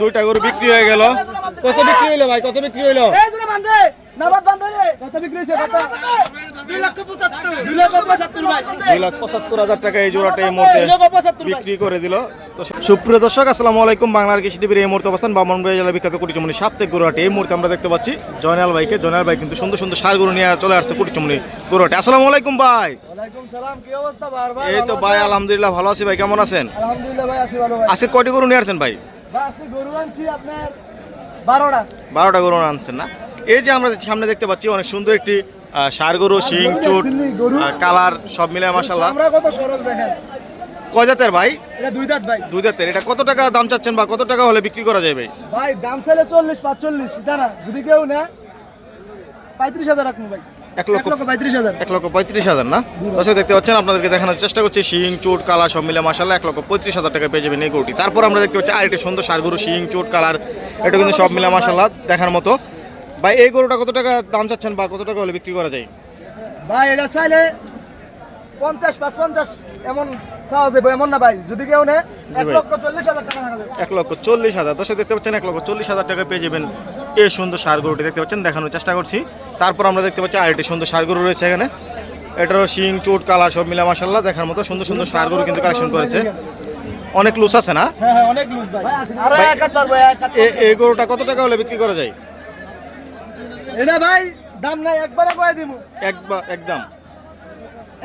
দুইটা গরু বিক্রি হয়ে গেল। কত বিক্রি হইল ভাই? কত বিক্রি হইল? সুপ্রিয় দর্শক আসসালামু আলাইকুম। বাংলার কৃষি টিভির এই মুহূর্তে অবস্থান বামনবাড়ি জেলার বিখ্যাত কুটিচুমনি সাপ্তাহিক গরুহাটে। এই মুহূর্তে আমরা দেখতে পাচ্ছি জয়নাল ভাইকে। জয়নাল ভাই কিন্তু সুন্দর সুন্দর সার গরু নিয়ে চলে আসছে কুটিচুমনি গরুহাটে। আসসালামু আলাইকুম ভাই। ওয়ালাইকুম সালাম। কি অবস্থা বার এই তো ভাই আলহামদুলিল্লাহ ভালো আছি ভাই। কেমন আছেন? আলহামদুলিল্লাহ ভাই আছি ভালো ভাই। আজকে কয়টি গরু নিয়ে আসছেন ভাই? ভাই বারোটা। গরু আনছেন না? এই যে আমরা সামনে দেখতে পাচ্ছি অনেক সুন্দর একটি ষাঁড় গরু শিং চুট কালার সব মিলে মাসাল্লাহ কয় জাতের ভাই? এটা দুই দাঁত ভাই। দুই জাতের। এটা কত টাকা দাম চাচ্ছেন বা কত টাকা হলে বিক্রি করা যাবে? ভাই দাম চাইলে চল্লিশ পাঁচচল্লিশ। এটা না যদি কেউ না পঁয়ত্রিশ হাজার রাখুন ভাই। এক লক্ষ পঁয়ত্রিশ হাজার। এক লক্ষ পঁয়ত্রিশ হাজার না? দর্শক দেখতে পাচ্ছেন আপনাদেরকে দেখানোর চেষ্টা করছি শিং চোট কালার সব মিলে মাসাল্লাহ এক লক্ষ পঁয়ত্রিশ হাজার টাকা পেয়ে যাবেন এই গরুটি। তারপর আমরা দেখতে পাচ্ছি আরেকটি সুন্দর সার শিং চোট কালার এটা কিন্তু সব মিলে মাসাল্লাহ দেখার মতো। ভাই এই গরুটা কত টাকা দাম চাচ্ছেন বা কত টাকা হলে বিক্রি করা যায়? ভাই এটা চাইলে পঞ্চাশ পাঁচ পঞ্চাশ এমন চাওয়া যাবে এমন না ভাই। যদি কেউ নেয় এক লক্ষ চল্লিশ হাজার টাকা এক লক্ষ চল্লিশ হাজার। দর্শক দেখতে পাচ্ছেন এক লক্ষ চল্লিশ হাজার টাকা পেয়ে যাবেন এই সুন্দর সার গরুটি দেখতে পাচ্ছেন দেখানোর চেষ্টা করছি। তারপর আমরা দেখতে পাচ্ছি আরেকটি সুন্দর সার গরু রয়েছে এখানে। এটারও শিং চোট কালার সব মিলা মাসাল্লাহ দেখার মতো সুন্দর সুন্দর সার গরু কিন্তু কালেকশন করেছে। অনেক লুস আছে না? হ্যাঁ হ্যাঁ লুজ আরও এই গরুটা কত টাকা হলে বিক্রি করা যায়? এটা ভাই দাম নাই একবারে কয়ে দিব এক বা একদম।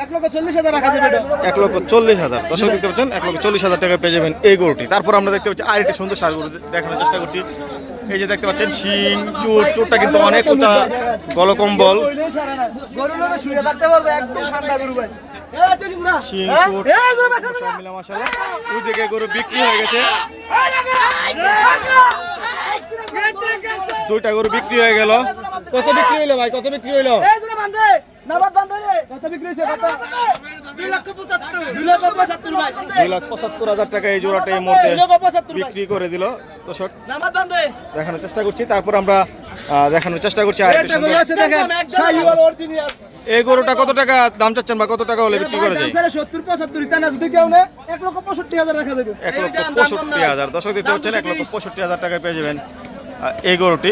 এক লক্ষ চল্লিশ হাজার রাখা যাবে এক লক্ষ চল্লিশ হাজার। দর্শক দেখতে পাচ্ছেন এক লক্ষ চল্লিশ হাজার টাকা পেয়ে যাবেন এই গরুটি। তারপর আমরা দেখতে পাচ্ছি আরেকটি সুন্দর সার গরু দেখানোর চেষ্টা করছি। এই যে দেখতে পাচ্ছেন শিং চুট চুটটা কিন্তু অনেক উঁচা গলকম্বল? শিং? চুট মিলে। ওই দিকে গরু বিক্রি হয়ে গেছে দুইটা গরু বিক্রি হয়ে গেল কত বিক্রি হইল ভাই কত বিক্রি হইল দুই লাখ পঁচাত্তর। হাজার টাকা এই জোড়াটা এই মুহূর্তে বিক্রি করে দিল দর্শক। দেখানোর চেষ্টা করছি তারপর আমরা দেখানোর চেষ্টা করছি এই গরুটা কত টাকা দাম চাচ্ছেন বা কত টাকা হলে বিক্রি করা যায়? সত্তর পঁচাত্তর ইতা না যদি কেউ নেয় এক লক্ষ পঁয়ষট্টি হাজার রাখা যাবে। এক লক্ষ পঁয়ষট্টি হাজার। দর্শক দিতে হচ্ছেন এক লক্ষ পঁয়ষট্টি হাজার টাকায় পেয়ে যাবেন এই গরুটি।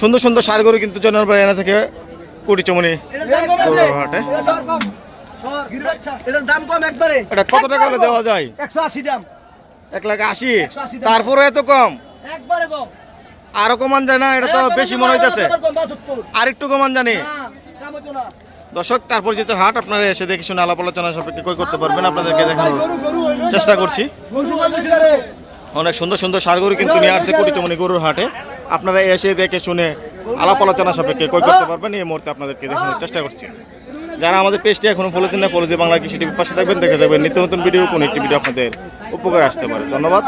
সুন্দর সুন্দর সার গরু কিন্তু জনের এনে থেকে কুটি চমনি। হাটে। এটার দাম কম। একবারে। এটা কত টাকা হলে দেওয়া যায়? একশো আশি দাম। এক লাখ আশি। 180 তারপরে এত কম? একবারে কম। আরও কমান যায় না? এটা তো বেশি মনে হইতেছে। একবার কম, 75 আর একটু কমান জানি। না, কাম হতো না। দর্শক তারপর যেহেতু হাট আপনারা এসে দেখে শুনে আলাপ আলোচনা সাপেক্ষে কই করতে পারবেন আপনাদেরকে দেখানোর। চেষ্টা করছি। অনেক সুন্দর সুন্দর সার গরু কিন্তু নিয়ে আসছে কুটিচমনি গরুর হাটে। আপনারা এসে দেখে শুনে আলাপ আলোচনা সাপেক্ষে কই করতে পারবেন, এই মুহূর্তে আপনাদেরকে দেখানোর চেষ্টা করছি। যারা আমাদের পেজটি এখনও ফলো দিন না ফলো দিয়ে বাংলা কৃষি টিভির পাশে থাকবেন, দেখে যাবেন নিত্য নতুন ভিডিও কোনো একটি ভিডিও আপনাদের উপকারে আসতে পারে। ধন্যবাদ।